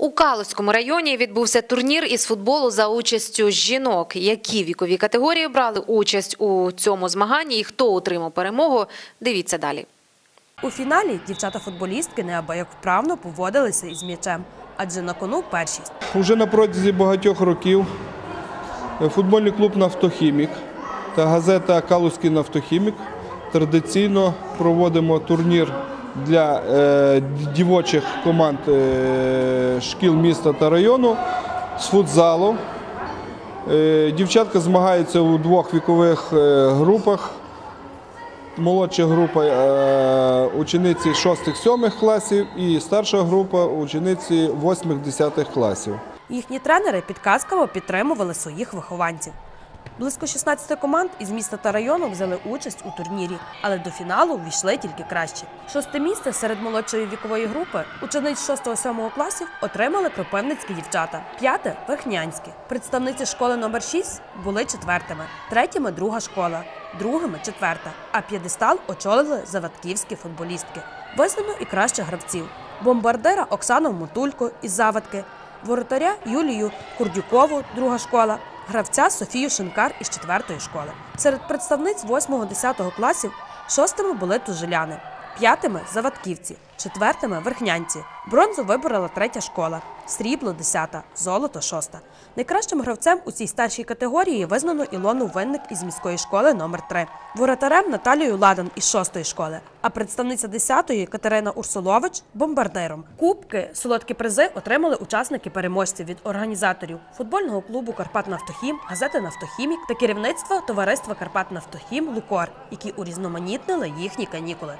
У Калузькому районі відбувся турнір із футболу за участю жінок. Які вікові категорії брали участь у цьому змаганні і хто отримав перемогу, дивіться далі. У фіналі дівчата-футболістки неабияк вправно поводилися із м'ячем, адже на кону першість. Уже на протязі багатьох років футбольний клуб Нафтохімік та газета Калузький нафтохімік традиційно проводимо турнір для е, дівочих команд е, шкіл міста та району з футзалу. Е, дівчатка змагаються у двох вікових групах. Молодша група учениці 6-7 класів і старша група учениці 8-10 класів. Їхні тренери підказками підтримували своїх вихованців. Близько 16 команд із міста та району взяли участь у турнірі, але до фіналу ввійшли тільки кращі. Шосте місце серед молодшої вікової групи учениць 6-7 класів отримали кропивницькі дівчата, п'яте верхнянські. Представниці школи номер 6 були четвертими, третіми друга школа, другими четверта, а п'єдестал очолили заводківські футболістки. Визнано і кращих гравців: бомбардира Оксану Мотулько із заводки, воротаря Юлію Курдюкову, друга школа, гравця Софію Шинкар із четвертої школи. Серед представниць 8-10 класів шостими були тужиляни, п'ятими заводківці, четвертими верхнянці. Бронзу виборола третя школа, срібло десята, золото шоста. Найкращим гравцем у цій старшій категорії визнано Ілону Винник із міської школи номер 3 воротарем Наталію Ладан із шостої школи, а представниця 10-ї Катерина Урсулович бомбардиром. Кубки, солодкі призи отримали учасники переможців від організаторів футбольного клубу Карпат Нафтохім, газети Нафтохімік та керівництва товариства Карпат Нафтохім Лукор, які урізноманітнили їхні канікули.